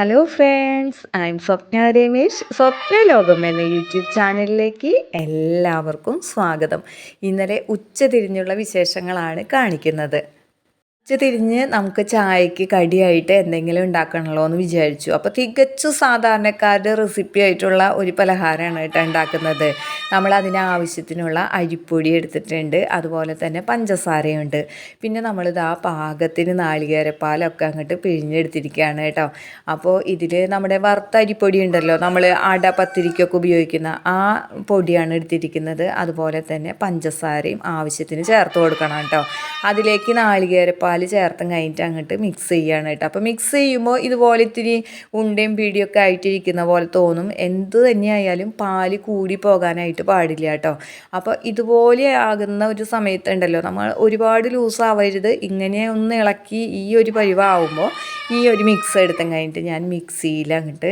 Hello friends I am Swapna Ramesh Swapna ലോകം എന്ന YouTube ചാനലിലേക്ക് എല്ലാവർക്കും സ്വാഗതം. ഇന്നലെ ഉച്ചതിരിഞ്ഞുള്ള വിശേഷങ്ങളാണ് കാണിക്കുന്നത്. ഉച്ച തിരിഞ്ഞ് നമുക്ക് ചായക്ക് കടിയായിട്ട് എന്തെങ്കിലും ഉണ്ടാക്കണമല്ലോ എന്ന് വിചാരിച്ചു. അപ്പോൾ തികച്ചും സാധാരണക്കാരുടെ റെസിപ്പി ആയിട്ടുള്ള ഒരു പലഹാരമാണ് കേട്ടോ ഉണ്ടാക്കുന്നത്. നമ്മൾ അതിന് ആവശ്യത്തിനുള്ള അരിപ്പൊടി എടുത്തിട്ടുണ്ട്. അതുപോലെ തന്നെ പഞ്ചസാരയുണ്ട്. പിന്നെ നമ്മളിത് ആ പാകത്തിന് നാളികേരപ്പാലൊക്കെ അങ്ങോട്ട് പിഴിഞ്ഞെടുത്തിരിക്കുകയാണ് കേട്ടോ. അപ്പോൾ ഇതിൽ നമ്മുടെ വറുത്ത അരിപ്പൊടി ഉണ്ടല്ലോ. നമ്മൾ അട പത്തിരിക്കൊക്കെ ഉപയോഗിക്കുന്ന ആ പൊടിയാണ് എടുത്തിരിക്കുന്നത്. അതുപോലെ തന്നെ പഞ്ചസാരയും ആവശ്യത്തിന് ചേർത്ത് കൊടുക്കണം കേട്ടോ. അതിലേക്ക് നാളികേരപ്പാൽ ചേർത്തും കഴിഞ്ഞിട്ട് അങ്ങോട്ട് മിക്സ് ചെയ്യാണ് കേട്ടോ. അപ്പോൾ മിക്സ് ചെയ്യുമ്പോൾ ഇതുപോലെ ഇത്തിരി ഉണ്ടയും പിടിയൊക്കെ ആയിട്ടിരിക്കുന്ന പോലെ തോന്നും. എന്ത് തന്നെയായാലും പാൽ കൂടി പോകാനായിട്ട് പാടില്ല കേട്ടോ. അപ്പോൾ ഇതുപോലെ ആകുന്ന ഒരു സമയത്തുണ്ടല്ലോ. നമ്മൾ ഒരുപാട് ലൂസ് ആവരുത്. ഇങ്ങനെ ഒന്ന് ഇളക്കി ഈ ഒരു പരിവാകുമ്പോൾ ഈ ഒരു മിക്സ് എടുത്തും കഴിഞ്ഞിട്ട് ഞാൻ മിക്സിയിൽ അങ്ങോട്ട്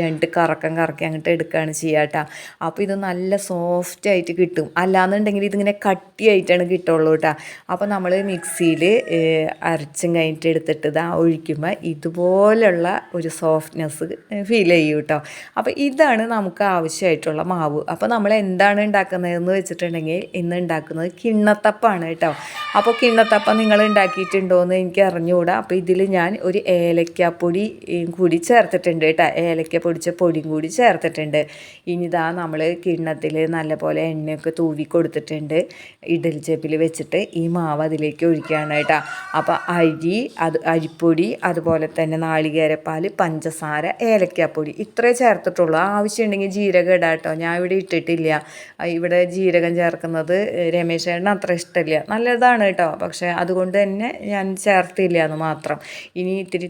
രണ്ട് കറക്കം കറക്കി അങ്ങോട്ട് എടുക്കുകയാണ് ചെയ്യുക കേട്ടോ. അപ്പോൾ ഇത് നല്ല സോഫ്റ്റ് ആയിട്ട് കിട്ടും. അല്ലാന്നുണ്ടെങ്കിൽ ഇതിങ്ങനെ കട്ടിയായിട്ടാണ് കിട്ടുള്ളൂ കേട്ടോ. അപ്പോൾ നമ്മൾ മിക്സിയിൽ അരച്ചും കഴിഞ്ഞിട്ട് എടുത്തിട്ട് ഇതാ ഒഴിക്കുമ്പോൾ ഇതുപോലുള്ള ഒരു സോഫ്റ്റ്നെസ് ഫീൽ ചെയ്യും കേട്ടോ അപ്പോൾ ഇതാണ് നമുക്ക് ആവശ്യമായിട്ടുള്ള മാവ്. അപ്പോൾ നമ്മൾ എന്താണ് ഉണ്ടാക്കുന്നതെന്ന് വെച്ചിട്ടുണ്ടെങ്കിൽ ഇന്ന് ഉണ്ടാക്കുന്നത് കിണ്ണത്തപ്പാണ് കേട്ടോ അപ്പോൾ കിണ്ണത്തപ്പം നിങ്ങൾ ഉണ്ടാക്കിയിട്ടുണ്ടോ എന്ന് എനിക്ക് അറിഞ്ഞുകൂടാ അപ്പോൾ ഇതിൽ ഞാൻ ഒരു ഏലക്കാപ്പൊടി കൂടി ചേർത്തിട്ടുണ്ട് കേട്ടോ. ഏലക്ക പൊടിച്ച പൊടിയും കൂടി ചേർത്തിട്ടുണ്ട്. ഇനി ഇതാ നമ്മൾ കിണ്ണത്തിൽ നല്ലപോലെ എണ്ണയൊക്കെ തൂവി കൊടുത്തിട്ടുണ്ട്. ഇഡലി ചേപ്പിൽ വെച്ചിട്ട് ഈ മാവ് അതിലേക്ക് ഒഴിക്കുകയാണ് കേട്ടോ. അപ്പോൾ അരി അത് അരിപ്പൊടി അതുപോലെ തന്നെ നാളികേരപ്പാൽ പഞ്ചസാര ഏലക്കാപ്പൊടി ഇത്രേ ചേർത്തിട്ടുള്ളൂ. ആവശ്യമുണ്ടെങ്കിൽ ജീരകം ഇടാം കേട്ടോ. ഞാൻ ഇവിടെ ഇട്ടിട്ടില്ല. ഇവിടെ ജീരകം ചേർക്കുന്നത് രമേശേട്ടന് അത്ര ഇഷ്ടമില്ല നല്ലതാണ് കേട്ടോ. പക്ഷേ അതുകൊണ്ട് തന്നെ ഞാൻ ചേർത്തില്ല എന്ന് മാത്രം. ഇനി ഇത്തിരി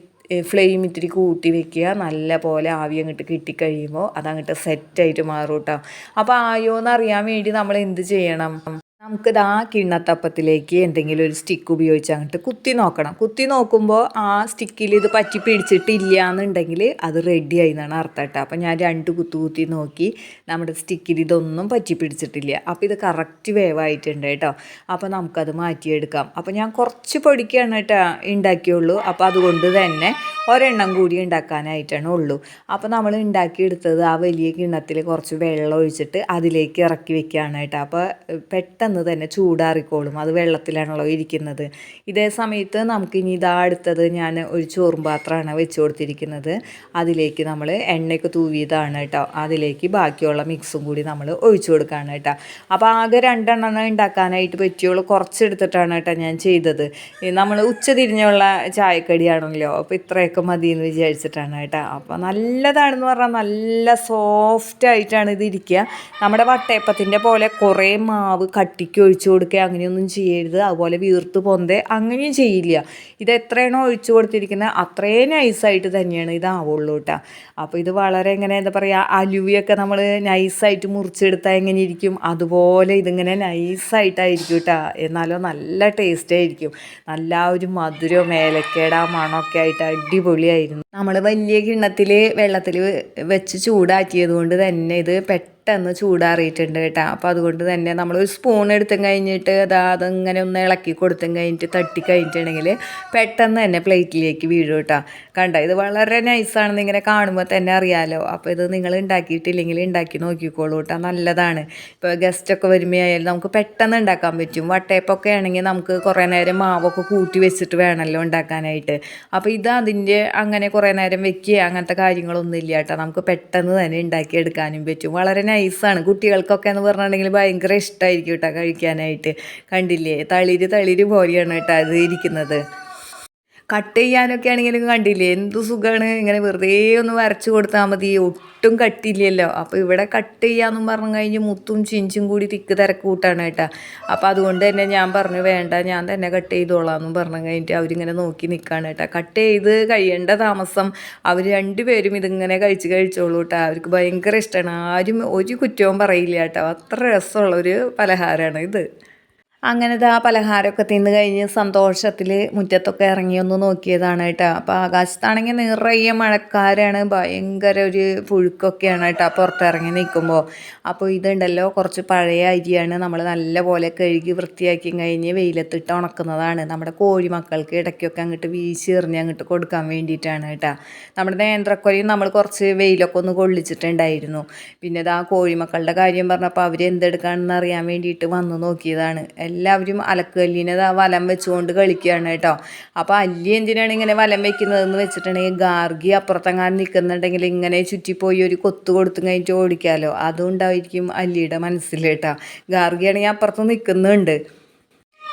ഫ്ലെയിം ഇത്തിരി കൂട്ടി വെക്കുക. നല്ല പോലെ ആവി അങ്ങോട്ട് കിട്ടിക്കഴിയുമ്പോൾ അതങ്ങോട്ട് സെറ്റായിട്ട് മാറും കേട്ടോ. അപ്പോൾ ആയോ എന്നറിയാൻ വേണ്ടി നമ്മൾ എന്ത് ചെയ്യണം? നമുക്കിത് ആ കിണ്ണത്തപ്പത്തിലേക്ക് എന്തെങ്കിലും ഒരു സ്റ്റിക്ക് ഉപയോഗിച്ച് അങ്ങോട്ട് കുത്തി നോക്കണം. കുത്തി നോക്കുമ്പോൾ ആ സ്റ്റിക്കിൽ ഇത് പറ്റി പിടിച്ചിട്ടില്ല എന്നുണ്ടെങ്കിൽ അത് റെഡി ആയി എന്നാണ് അർത്ഥം കേട്ടോ. അപ്പം ഞാൻ രണ്ട് കുത്തു കുത്തി നോക്കി നമ്മുടെ സ്റ്റിക്കിൽ ഇതൊന്നും പറ്റി പിടിച്ചിട്ടില്ല. അപ്പോൾ ഇത് കറക്റ്റ് വേവായിട്ടുണ്ട് കേട്ടോ. അപ്പോൾ നമുക്കത് മാറ്റിയെടുക്കാം. അപ്പോൾ ഞാൻ കുറച്ച് പൊടിക്കാണ് കേട്ടോ ഉണ്ടാക്കിയുള്ളൂ അപ്പോൾ അതുകൊണ്ട് തന്നെ ഒരെണ്ണം കൂടി ഉണ്ടാക്കാനായിട്ടാണ് ഉള്ളൂ. അപ്പോൾ നമ്മൾ ഉണ്ടാക്കിയെടുത്തത് ആ വലിയ കിണ്ണത്തിൽ കുറച്ച് വെള്ളം ഒഴിച്ചിട്ട് അതിലേക്ക് ഇറക്കി വെക്കുകയാണ് കേട്ടോ. അപ്പോൾ പെട്ടെന്ന് തന്നെ ചൂടാറിക്കോളും. അത് വെള്ളത്തിലാണല്ലോ ഇരിക്കുന്നത്. ഇതേ സമയത്ത് നമുക്ക് ഇനി ഇതാ അടുത്തത് ഞാൻ ഒരു ചോറും പാത്രമാണ് വെച്ച് കൊടുത്തിരിക്കുന്നത്. അതിലേക്ക് നമ്മൾ എണ്ണയൊക്കെ തൂവിയതാണ് കേട്ടോ. അതിലേക്ക് ബാക്കിയുള്ള മിക്സും കൂടി നമ്മൾ ഒഴിച്ചു കൊടുക്കുകയാണ് കേട്ടോ. അപ്പോൾ ആകെ രണ്ടെണ്ണം ഉണ്ടാക്കാനായിട്ട് പറ്റിയുള്ളൂ കുറച്ചെടുത്തിട്ടാണ് കേട്ടോ ഞാൻ ചെയ്തത്. നമ്മൾ ഉച്ച തിരിഞ്ഞുള്ള ചായക്കടിയാണല്ലോ. അപ്പോൾ ഇത്രയൊക്കെ മതി എന്ന് വിചാരിച്ചിട്ടാണ് കേട്ടോ. അപ്പോൾ നല്ലതാണെന്ന് പറഞ്ഞാൽ നല്ല സോഫ്റ്റ് ആയിട്ടാണ് ഇത് ഇരിക്കുക. നമ്മുടെ വട്ടയപ്പത്തിന്റെ പോലെ കുറേ മാവ് കട്ടിക്ക് ഒഴിച്ചു കൊടുക്കുക അങ്ങനെയൊന്നും ചെയ്യരുത്. അതുപോലെ വീർത്ത് പൊന്തേ അങ്ങനെയും ചെയ്യില്ല. ഇത് എത്രയാണോ ഒഴിച്ചു കൊടുത്തിരിക്കുന്നത് അത്രയും നൈസായിട്ട് തന്നെയാണ് ഇതാവുള്ളൂ കേട്ടോ. അപ്പോൾ ഇത് വളരെ ഇങ്ങനെ എന്താ പറയുക അലുവിയൊക്കെ നമ്മൾ നൈസായിട്ട് മുറിച്ചെടുത്താൽ എങ്ങനെ ഇരിക്കും? അതുപോലെ ഇതിങ്ങനെ നൈസായിട്ടായിരിക്കും കേട്ടോ. എന്നാലോ നല്ല ടേസ്റ്റ് ആയിരിക്കും. നല്ല ഒരു മധുരവും ഏലക്കേട മണമൊക്കെ ആയിട്ട് അടിപൊളിയായിരുന്നു. നമ്മൾ വലിയ കിണ്ണത്തിൽ വെള്ളത്തിൽ വെച്ച് ചൂടാക്കിയത് കൊണ്ട് തന്നെ ഇത് പെട്ടെന്ന് പെട്ടെന്ന് ചൂടാറിയിട്ടുണ്ട് കേട്ടോ. അപ്പോൾ അതുകൊണ്ട് തന്നെ നമ്മൾ ഒരു സ്പൂൺ എടുത്തും കഴിഞ്ഞിട്ട് അതാ അതിങ്ങനെ ഒന്ന് ഇളക്കി കൊടുത്തും കഴിഞ്ഞിട്ട് തട്ടി കഴിഞ്ഞിട്ടുണ്ടെങ്കിൽ പെട്ടെന്ന് തന്നെ പ്ലേറ്റിലേക്ക് വീഴും കേട്ടോ. കണ്ട? ഇത് വളരെ നൈസാണെന്ന് ഇങ്ങനെ കാണുമ്പോൾ തന്നെ അറിയാമല്ലോ അപ്പോൾ ഇത് നിങ്ങൾ ഉണ്ടാക്കിയിട്ടില്ലെങ്കിൽ ഉണ്ടാക്കി നോക്കിക്കോളൂ കേട്ടോ. നല്ലതാണ്. ഇപ്പോൾ ഗസ്റ്റൊക്കെ വരുമ്പോഴായാലും നമുക്ക് പെട്ടെന്ന് ഉണ്ടാക്കാൻ പറ്റും. വട്ടയപ്പൊക്കെ ആണെങ്കിൽ നമുക്ക് കുറേ നേരം മാവൊക്കെ കൂട്ടി വെച്ചിട്ട് വേണമല്ലോ ഉണ്ടാക്കാനായിട്ട്. അപ്പോൾ ഇത് അതിന്റെ അങ്ങനെ കുറേ നേരം വെക്കുക അങ്ങനത്തെ കാര്യങ്ങളൊന്നും ഇല്ല കേട്ടോ. നമുക്ക് പെട്ടെന്ന് തന്നെ ഉണ്ടാക്കിയെടുക്കാനും പറ്റും. വളരെ നൈസാണ്. കുട്ടികൾക്കൊക്കെ എന്ന് പറഞ്ഞിട്ടുണ്ടെങ്കിൽ ഭയങ്കര ഇഷ്ടമായിരിക്കും കേട്ടോ കഴിക്കാനായിട്ട്. കണ്ടില്ലേ? തളിര് തളിര് പോലെയാണ് കേട്ടോ അത് ഇരിക്കുന്നത്. കട്ട് ചെയ്യാനൊക്കെ ആണെങ്കിലും കണ്ടില്ലേ? എന്ത് സുഖമാണ് ഇങ്ങനെ വെറുതെ ഒന്ന് വരച്ച് കൊടുത്താൽ മതി. ഒട്ടും കട്ടില്ലല്ലോ. അപ്പോൾ ഇവിടെ കട്ട് ചെയ്യാമെന്നും പറഞ്ഞു കഴിഞ്ഞ് മുത്തും ചിഞ്ചും കൂടി തിക്ക് തിരക്ക് കൂട്ടാണ് കേട്ടോ. അപ്പോൾ അതുകൊണ്ട് തന്നെ ഞാൻ പറഞ്ഞു വേണ്ട ഞാൻ തന്നെ കട്ട് ചെയ്തോളാം എന്നും പറഞ്ഞു കഴിഞ്ഞിട്ട് അവരിങ്ങനെ നോക്കി നിൽക്കുകയാണ് കേട്ടോ. കട്ട് ചെയ്ത് കഴിയേണ്ട താമസം അവർ രണ്ടുപേരും ഇതിങ്ങനെ കഴിച്ച് കഴിച്ചോളൂ കേട്ടോ. അവർക്ക് ഭയങ്കര ഇഷ്ടമാണ് ആരും ഒരു കുറ്റവും പറയില്ല കേട്ടോ. അത്ര രസമുള്ളൊരു പലഹാരമാണ് ഇത്. അങ്ങനെ ആ പലഹാരമൊക്കെ തിന്ന് കഴിഞ്ഞ് സന്തോഷത്തിൽ മുറ്റത്തൊക്കെ ഇറങ്ങി ഒന്ന് നോക്കിയതാണ് കേട്ടോ. അപ്പോൾ ആകാശത്താണെങ്കിൽ നിറയെ മഴക്കാരാണ്. ഭയങ്കര ഒരു പുഴുക്കൊക്കെയാണ് കേട്ടോ പുറത്തിറങ്ങി നിൽക്കുമ്പോൾ അപ്പോൾ ഇതുണ്ടല്ലോ കുറച്ച് പഴയ അരിയാണ് നമ്മൾ നല്ലപോലെ കഴുകി വൃത്തിയാക്കി കഴിഞ്ഞ് വെയിലത്തിട്ട് ഉണക്കുന്നതാണ്. നമ്മുടെ കോഴിമക്കൾക്ക് ഇടയ്ക്കൊക്കെ അങ്ങോട്ട് വീശി എറിഞ്ഞ് അങ്ങോട്ട് കൊടുക്കാൻ വേണ്ടിയിട്ടാണ് കേട്ടോ. നമ്മുടെ നേന്ത്രക്കൊലയും നമ്മൾ കുറച്ച് വെയിലൊക്കെ ഒന്ന് കൊള്ളിച്ചിട്ടുണ്ടായിരുന്നു. പിന്നെ ഇതാ കോഴിമക്കളുടെ കാര്യം പറഞ്ഞപ്പോൾ അവർ എന്തെടുക്കാണെന്ന് അറിയാൻ വേണ്ടിയിട്ട് വന്നു നോക്കിയതാണ്. എല്ലാവരും അലക്കല്ലിനെ വലം വെച്ചുകൊണ്ട് കളിക്കുകയാണ് കേട്ടോ. അപ്പോൾ അല്ലി എന്തിനാണ് ഇങ്ങനെ വലം വെക്കുന്നതെന്ന് വെച്ചിട്ടുണ്ടെങ്കിൽ ഗാർഗി അപ്പുറത്തെങ്ങാനും നിൽക്കുന്നുണ്ടെങ്കിൽ ഇങ്ങനെ ചുറ്റിപ്പോയി ഒരു കൊത്ത് കൊടുത്തു കഴിഞ്ഞിട്ട് ഓടിക്കാമല്ലോ അതുകൊണ്ടായിരിക്കും അല്ലിയുടെ മനസ്സിൽ കേട്ടോ. ഗാർഗിയാണെങ്കിൽ അപ്പുറത്ത് നിൽക്കുന്നുണ്ട്.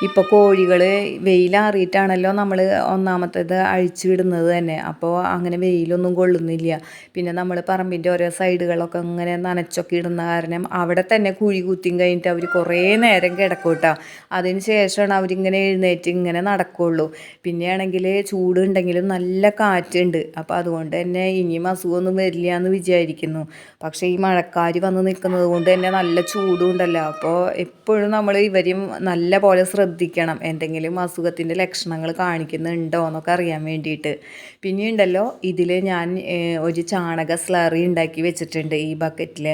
ഇപ്പോൾ കോഴികൾ വെയിലാറിയിട്ടാണല്ലോ നമ്മൾ ഒന്നാമത്തേത് അഴിച്ചു വിടുന്നത് തന്നെ. അപ്പോൾ അങ്ങനെ വെയിലൊന്നും കൊള്ളുന്നില്ല. പിന്നെ നമ്മൾ പറമ്പിന്റെ ഓരോ സൈഡുകളൊക്കെ ഇങ്ങനെ നനച്ചൊക്കെ ഇടുന്ന കാരണം അവിടെ തന്നെ കുഴി കുത്തിയും കഴിഞ്ഞിട്ട് അവർ കുറേ നേരം കിടക്കും കേട്ടോ. അതിന് ശേഷമാണ് അവരിങ്ങനെ എഴുന്നേറ്റ് ഇങ്ങനെ നടക്കുള്ളൂ. പിന്നെയാണെങ്കിൽ ചൂടുണ്ടെങ്കിലും നല്ല കാറ്റുണ്ട്. അപ്പോൾ അതുകൊണ്ട് തന്നെ ഇനിയും അസുഖമൊന്നും വരില്ല എന്ന് വിചാരിക്കുന്നു. പക്ഷേ ഈ മഴക്കാർ വന്ന് നിൽക്കുന്നത് കൊണ്ട് തന്നെ നല്ല ചൂടുണ്ടല്ലോ അപ്പോൾ എപ്പോഴും നമ്മൾ ഇവരെയും നല്ല പോലെ ശ്രദ്ധിക്കണം. എന്തെങ്കിലും അസുഖത്തിന്റെ ലക്ഷണങ്ങൾ കാണിക്കുന്നുണ്ടോ എന്നൊക്കെ അറിയാൻ വേണ്ടിയിട്ട്. പിന്നെയുണ്ടല്ലോ ഇതിൽ ഞാൻ ഒരു ചാണക സ്ലറി ഉണ്ടാക്കി വെച്ചിട്ടുണ്ട്. ഈ ബക്കറ്റിൽ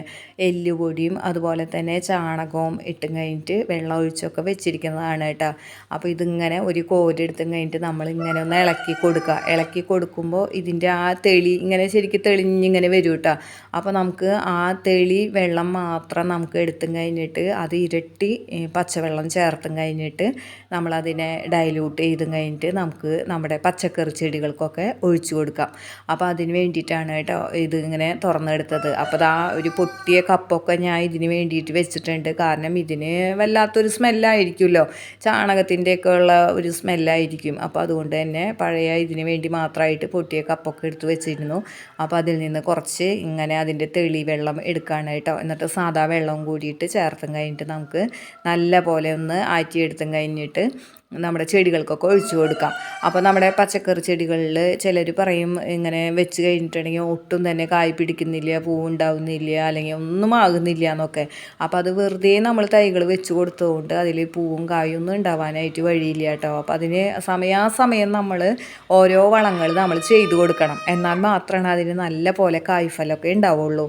എല്ലുപൊടിയും അതുപോലെ തന്നെ ചാണകവും ഇട്ടും കഴിഞ്ഞിട്ട് വെള്ളം ഒഴിച്ചൊക്കെ വെച്ചിരിക്കുന്നതാണ് കേട്ടോ. അപ്പോൾ ഇതിങ്ങനെ ഒരു കോരെടുത്തും കഴിഞ്ഞിട്ട് നമ്മളിങ്ങനെ ഒന്ന് ഇളക്കി കൊടുക്കുക. ഇളക്കി കൊടുക്കുമ്പോൾ ഇതിന്റെ ആ തെളി ഇങ്ങനെ ശരിക്കും തെളിഞ്ഞിങ്ങനെ വരും കേട്ടോ. അപ്പോൾ നമുക്ക് ആ തെളി വെള്ളം മാത്രം നമുക്ക് എടുത്തും കഴിഞ്ഞിട്ട് അത് ഇരട്ടി പച്ചവെള്ളം ചേർത്തും കഴിഞ്ഞിട്ട് നമ്മളതിനെ ഡൈല്യൂട്ട് ചെയ്ത് കഴിഞ്ഞിട്ട് നമുക്ക് നമ്മുടെ പച്ചക്കറി ചെടികൾക്കൊക്കെ ഒഴിച്ചു കൊടുക്കാം. അപ്പോൾ അതിന് വേണ്ടിയിട്ടാണ് കേട്ടോ ഇതിങ്ങനെ തുറന്നെടുത്തത്. അപ്പോൾ ആ ഒരു പൊട്ടിയ കപ്പൊക്കെ ഞാൻ ഇതിന് വേണ്ടിയിട്ട് വെച്ചിട്ടുണ്ട്. കാരണം ഇതിന് വല്ലാത്തൊരു സ്മെല്ലായിരിക്കുമല്ലോ. ചാണകത്തിന്റെയൊക്കെ ഉള്ള ഒരു സ്മെല്ലായിരിക്കും. അപ്പോൾ അതുകൊണ്ട് തന്നെ പഴയ ഇതിന് വേണ്ടി മാത്രമായിട്ട് പൊട്ടിയ കപ്പൊക്കെ എടുത്ത് വെച്ചിരുന്നു. അപ്പോൾ അതിൽ നിന്ന് കുറച്ച് ഇങ്ങനെ അതിന്റെ തെളി വെള്ളം എടുക്കുകയാണ് കേട്ടോ. എന്നിട്ട് സാധാ വെള്ളം കൂടിയിട്ട് ചേർത്തും കഴിഞ്ഞിട്ട് നമുക്ക് നല്ല പോലെ ഒന്ന് ആറ്റിയെടുത്തും കഴിഞ്ഞിട്ട് നമ്മുടെ ചെടികൾക്കൊക്കെ ഒഴിച്ചു കൊടുക്കാം. അപ്പോൾ നമ്മുടെ പച്ചക്കറി ചെടികളിൽ ചിലർ പറയും ഇങ്ങനെ വെച്ച് കഴിഞ്ഞിട്ടുണ്ടെങ്കിൽ ഒട്ടും തന്നെ കായ് പിടിക്കുന്നില്ല പൂവുണ്ടാവുന്നില്ല അല്ലെങ്കിൽ ഒന്നും ആകുന്നില്ല എന്നൊക്കെ. അപ്പോൾ അത് വെറുതെ നമ്മൾ തൈകൾ വെച്ച് കൊടുത്തതുകൊണ്ട് അതിൽ പൂവും കായും ഒന്നും ഉണ്ടാവാനായിട്ട് വഴിയില്ല കേട്ടോ. അപ്പോൾ അതിന് സമയാസമയം നമ്മൾ ഓരോ വളങ്ങൾ നമ്മൾ ചെയ്തു കൊടുക്കണം. എന്നാൽ മാത്രമാണ് അതിന് നല്ല പോലെ കായ്ഫലമൊക്കെ ഉണ്ടാവുള്ളൂ.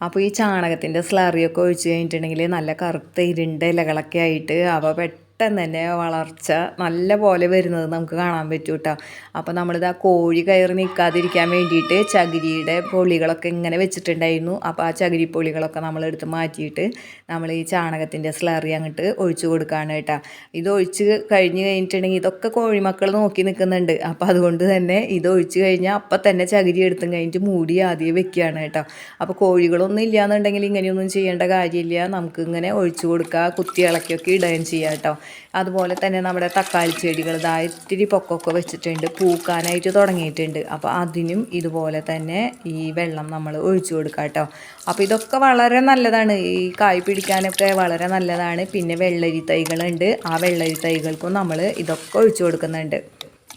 അപ്പോൾ ഈ ചാണകത്തിന്റെ സ്ലറിയൊക്കെ ഒഴിച്ച് കഴിഞ്ഞിട്ടുണ്ടെങ്കിൽ നല്ല കറുത്ത ഇരുണ്ട ഇലകളൊക്കെ ആയിട്ട് അവ പെട്ടെന്ന് പെട്ടെന്ന് തന്നെ വളർച്ച നല്ല പോലെ വരുന്നത് നമുക്ക് കാണാൻ പറ്റും കേട്ടോ അപ്പോൾ നമ്മളിത് ആ കോഴി കയറി നിൽക്കാതിരിക്കാൻ വേണ്ടിയിട്ട് ചകിരിയുടെ പൊളികളൊക്കെ ഇങ്ങനെ വെച്ചിട്ടുണ്ടായിരുന്നു. അപ്പോൾ ആ ചകിരി പൊളികളൊക്കെ നമ്മളെടുത്ത് മാറ്റിയിട്ട് നമ്മൾ ഈ ചാണകത്തിന്റെ സ്ലറി അങ്ങോട്ട് ഒഴിച്ചു കൊടുക്കുകയാണ് കേട്ടോ. ഇത് ഒഴിച്ച് കഴിഞ്ഞ് കഴിഞ്ഞിട്ടുണ്ടെങ്കിൽ ഇതൊക്കെ കോഴിമക്കൾ നോക്കി നിൽക്കുന്നുണ്ട്. അപ്പോൾ അതുകൊണ്ട് തന്നെ ഇത് ഒഴിച്ച് കഴിഞ്ഞാൽ അപ്പം തന്നെ ചകിരി എടുത്തും കഴിഞ്ഞിട്ട് മൂടി ആദ്യം വെക്കുകയാണ് കേട്ടോ. അപ്പോൾ കോഴികളൊന്നും ഇല്ലയെന്നുണ്ടെങ്കിൽ ഇങ്ങനെയൊന്നും ചെയ്യേണ്ട കാര്യമില്ല. നമുക്ക് ഇങ്ങനെ ഒഴിച്ചു കൊടുക്കുക കുത്തി ഇളക്കിയൊക്കെ ഇടുകയും ചെയ്യാം കേട്ടോ. അതുപോലെ തന്നെ നമ്മുടെ തക്കാളി ചെടികൾ ഇതാ ഇത്തിരി പൊക്കൊക്കെ വെച്ചിട്ടുണ്ട് പൂക്കാനായിട്ട് തുടങ്ങിയിട്ടുണ്ട്. അപ്പോൾ അതിനും ഇതുപോലെ തന്നെ ഈ വെള്ളം നമ്മൾ ഒഴിച്ചു കൊടുക്കുക കേട്ടോ. അപ്പോൾ ഇതൊക്കെ വളരെ നല്ലതാണ്. ഈ കായ് പിടിക്കാനൊക്കെ വളരെ നല്ലതാണ്. പിന്നെ വെള്ളരി തൈകളുണ്ട്. ആ വെള്ളരി തൈകൾക്കും നമ്മൾ ഇതൊക്കെ ഒഴിച്ചു കൊടുക്കുന്നുണ്ട്.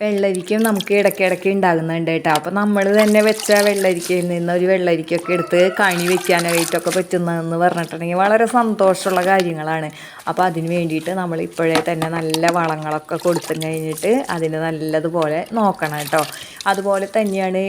വെള്ളരിക്കും നമുക്ക് ഇടയ്ക്കിടയ്ക്ക് ഉണ്ടാകുന്നുണ്ട് കേട്ടോ. അപ്പോൾ നമ്മൾ തന്നെ വെച്ച വെള്ളരിക്കയിൽ നിന്ന് ഒരു വെള്ളരിക്കൊക്കെ എടുത്ത് കണി വെക്കാനായിട്ടൊക്കെ പറ്റുന്നതെന്ന് പറഞ്ഞിട്ടുണ്ടെങ്കിൽ വളരെ സന്തോഷമുള്ള കാര്യങ്ങളാണ്. അപ്പോൾ അതിന് വേണ്ടിയിട്ട് നമ്മൾ ഇപ്പോഴേ തന്നെ നല്ല വളങ്ങളൊക്കെ കൊടുത്തു കഴിഞ്ഞിട്ട് അതിന് നല്ലതുപോലെ നോക്കണം കേട്ടോ. അതുപോലെ തന്നെയാണ്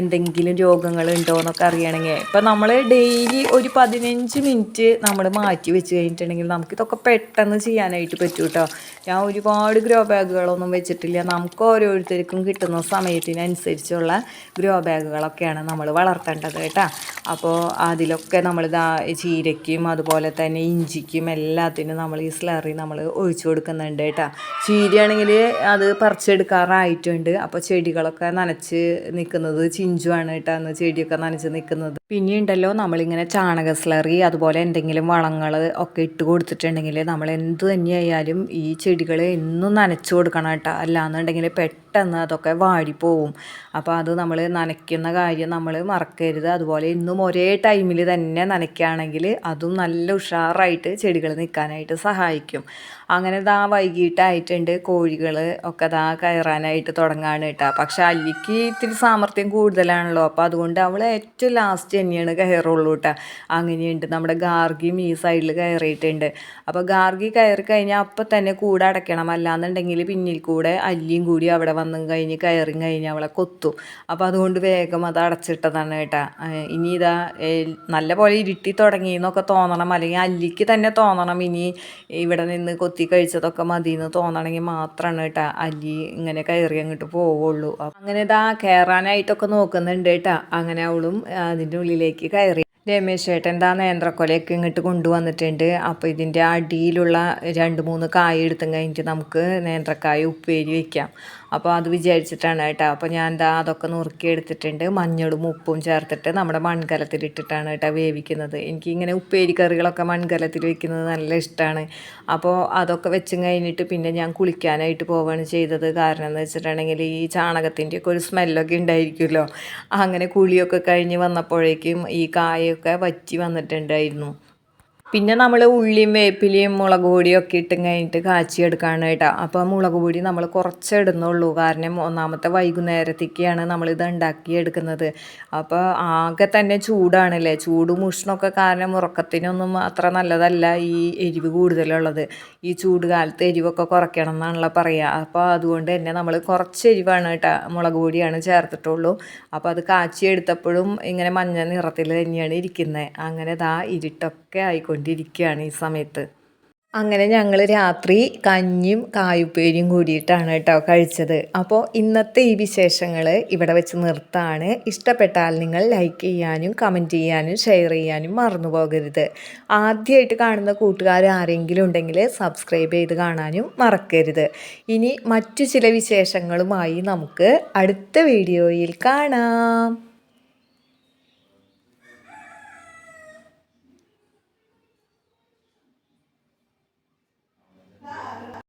എന്തെങ്കിലും രോഗങ്ങൾ ഉണ്ടോ എന്നൊക്കെ അറിയണമെങ്കിൽ. ഇപ്പം നമ്മൾ ഡെയിലി ഒരു പതിനഞ്ച് മിനിറ്റ് നമ്മൾ മാറ്റി വെച്ച് കഴിഞ്ഞിട്ടുണ്ടെങ്കിൽ നമുക്കിതൊക്കെ പെട്ടെന്ന് ചെയ്യാനായിട്ട് പറ്റും കേട്ടോ. ഞാൻ ഒരുപാട് ഗ്രോ ബാഗുകളൊന്നും വെച്ചിട്ടില്ല. നമുക്ക് ഓരോരുത്തർക്കും കിട്ടുന്ന സമയത്തിനനുസരിച്ചുള്ള ഗ്രോ ബാഗുകളൊക്കെയാണ് നമ്മൾ വളർത്തേണ്ടത് കേട്ടോ. അപ്പോൾ അതിലൊക്കെ നമ്മൾ ദാ ചീരയ്ക്കും അതുപോലെ തന്നെ ഇഞ്ചിക്കും എല്ലാത്തിനും നമ്മൾ ഈ സ്ലറി നമ്മൾ ഒഴിച്ചു കൊടുക്കുന്നുണ്ട് കേട്ടോ. ചീരയാണെങ്കിൽ അത് പറിച്ചെടുക്കാറായിട്ടുണ്ട്. അപ്പോൾ ചെടികളൊക്കെ നനച്ച് നിൽക്കുന്നത് ചിഞ്ചുവാണ് കേട്ടോ അന്ന് ചെടിയൊക്കെ നനച്ച് നിൽക്കുന്നത്. പിന്നെ ഉണ്ടല്ലോ നമ്മളിങ്ങനെ ചാണക സ്ലറി അതുപോലെ എന്തെങ്കിലും വളങ്ങൾ ഒക്കെ ഇട്ട് കൊടുത്തിട്ടുണ്ടെങ്കിൽ നമ്മൾ എന്ത് തന്നെയായാലും ഈ ചെടികൾ എന്നും നനച്ചു കൊടുക്കണം കേട്ടോ. അല്ലാന്നുണ്ടെങ്കിൽ പെട്ടെന്ന് പെട്ടെന്ന് അതൊക്കെ വാടിപ്പോവും. അപ്പോൾ അത് നമ്മൾ നനയ്ക്കുന്ന കാര്യം നമ്മൾ മറക്കരുത്. അതുപോലെ ഇന്നും ഒരേ ടൈമിൽ തന്നെ നനയ്ക്കുകയാണെങ്കിൽ അതും നല്ല ഉഷാറായിട്ട് ചെടികൾ നിൽക്കാനായിട്ട് സഹായിക്കും. അങ്ങനെ ദാ വൈകിട്ടായിട്ടുണ്ട്. കോഴികൾ ഒക്കെ ദാ കയറാനായിട്ട് തുടങ്ങാണ് കേട്ടോ. പക്ഷെ അല്ലിക്ക് ഇത്തിരി സാമർഥ്യം കൂടുതലാണല്ലോ. അപ്പോൾ അതുകൊണ്ട് അവൾ ഏറ്റവും ലാസ്റ്റ് തന്നെയാണ് കയറുള്ളൂ കേട്ടോ. അങ്ങനെയുണ്ട്. നമ്മുടെ ഗാർഗിയും ഈ സൈഡിൽ കയറിയിട്ടുണ്ട്. അപ്പോൾ ഗാർഗി കയറി കഴിഞ്ഞാൽ അപ്പം തന്നെ കൂടെ അടയ്ക്കണം. അല്ലാന്നുണ്ടെങ്കിൽ പിന്നിൽ കൂടെ അല്ലിയും കൂടി അവിടെ വന്നും കഴിഞ്ഞ് കയറി കഴിഞ്ഞ് അവളെ കൊത്തും. അപ്പോൾ അതുകൊണ്ട് വേഗം അത് അടച്ചിട്ടതാണ് കേട്ടാ. ഇനി ഇതാ നല്ല പോലെ ഇരുട്ടി തുടങ്ങി എന്നൊക്കെ തോന്നണം. അല്ലെങ്കിൽ അല്ലിക്ക് തന്നെ തോന്നണം. ഇനി ഇവിടെ നിന്ന് കൊത്തി കഴിച്ചതൊക്കെ മതി എന്ന് തോന്നണമെങ്കിൽ മാത്രമാണ് കേട്ടാ. അല്ലി ഇങ്ങനെ കയറി അങ്ങോട്ട് പോവുള്ളൂ. അങ്ങനെ ഇതാ കയറാനായിട്ടൊക്കെ നോക്കുന്നുണ്ട് കേട്ടാ. അങ്ങനെ അവളും അതിന്റെ ഉള്ളിലേക്ക് കയറി. രമേശ് ചേട്ടൻ എന്താ നേന്ത്രക്കൊലയൊക്കെ ഇങ്ങോട്ട് കൊണ്ടുവന്നിട്ടുണ്ട്. അപ്പോൾ ഇതിന്റെ അടിയിലുള്ള രണ്ട് മൂന്ന് കായ എടുത്തും കഴിഞ്ഞിട്ട് നമുക്ക് നേന്ത്രക്കായ ഉപ്പേരി വയ്ക്കാം അപ്പോൾ അത് വിചാരിച്ചിട്ടാണ് കേട്ടോ. അപ്പോൾ ഞാൻ എന്താ അതൊക്കെ നുറുക്കി എടുത്തിട്ടുണ്ട് മഞ്ഞളും ഉപ്പും ചേർത്തിട്ട് നമ്മുടെ മൺകലത്തിലിട്ടിട്ടാണ് കേട്ടോ വേവിക്കുന്നത്. എനിക്കിങ്ങനെ ഉപ്പേരി കറികളൊക്കെ മൺകലത്തിൽ വെക്കുന്നത് നല്ല ഇഷ്ടമാണ് അപ്പോൾ അതൊക്കെ വെച്ചും കഴിഞ്ഞിട്ട് പിന്നെ ഞാൻ കുളിക്കാനായിട്ട് പോവുകയാണ് ചെയ്തത്. കാരണം എന്ന് വെച്ചിട്ടുണ്ടെങ്കിൽ ഈ ചാണകത്തിന്റെയൊക്കെ ഒരു സ്മെല്ലൊക്കെ ഉണ്ടായിരിക്കുമല്ലോ. അങ്ങനെ കുളിയൊക്കെ കഴിഞ്ഞ് വന്നപ്പോഴേക്കും ഈ കായൊക്കെ വറ്റി വന്നിട്ടുണ്ടായിരുന്നു. പിന്നെ നമ്മൾ ഉള്ളിയും വേപ്പിലയും മുളക് പൊടിയും ഒക്കെ ഇട്ടും കഴിഞ്ഞിട്ട് കാച്ചിയെടുക്കുകയാണ് കേട്ടോ അപ്പോൾ മുളക് പൊടി നമ്മൾ കുറച്ച് ഇടുന്നുള്ളൂ. കാരണം ഒന്നാമത്തെ വൈകുന്നേരത്തേക്കാണ് നമ്മളിത് ഉണ്ടാക്കിയെടുക്കുന്നത് അപ്പോൾ ആകെ തന്നെ ചൂടാണല്ലേ? ചൂടും ഉഷ്ണമൊക്കെ കാരണം ഉറക്കത്തിനൊന്നും അത്ര നല്ലതല്ല ഈ എരിവ് കൂടുതലുള്ളത്. ഈ ചൂട് കാലത്ത് എരിവൊക്കെ കുറയ്ക്കണം എന്നാണല്ലോ പറയുക അപ്പോൾ അതുകൊണ്ട് തന്നെ നമ്മൾ കുറച്ച് എരിവാണ് കേട്ടോ മുളക് പൊടിയാണ് ചേർത്തിട്ടുള്ളൂ. അപ്പോൾ അത് കാച്ചിയെടുത്തപ്പോഴും ഇങ്ങനെ മഞ്ഞ നിറത്തിൽ തന്നെയാണ് ഇരിക്കുന്നത് അങ്ങനെ ഇതാ ഇരുട്ടൊക്കെ ആയിക്കൊണ്ട് കൊണ്ടിരിക്കുകയാണ് ഈ സമയത്ത്. അങ്ങനെ ഞങ്ങൾ രാത്രി കഞ്ഞിയും കായുപ്പേരിയും കൂടിയിട്ടാണ് കേട്ടോ കഴിച്ചത്. അപ്പോൾ ഇന്നത്തെ ഈ വിശേഷങ്ങൾ ഇവിടെ വെച്ച് നിർത്താണ്. ഇഷ്ടപ്പെട്ടാൽ നിങ്ങൾ ലൈക്ക് ചെയ്യാനും കമന്റ് ചെയ്യാനും ഷെയർ ചെയ്യാനും മറന്നു പോകരുത്. ആദ്യമായിട്ട് കാണുന്ന കൂട്ടുകാർ ആരെങ്കിലും ഉണ്ടെങ്കിൽ സബ്സ്ക്രൈബ് ചെയ്ത് കാണാനും മറക്കരുത്. ഇനി മറ്റു ചില വിശേഷങ്ങളുമായി നമുക്ക് അടുത്ത വീഡിയോയിൽ കാണാം.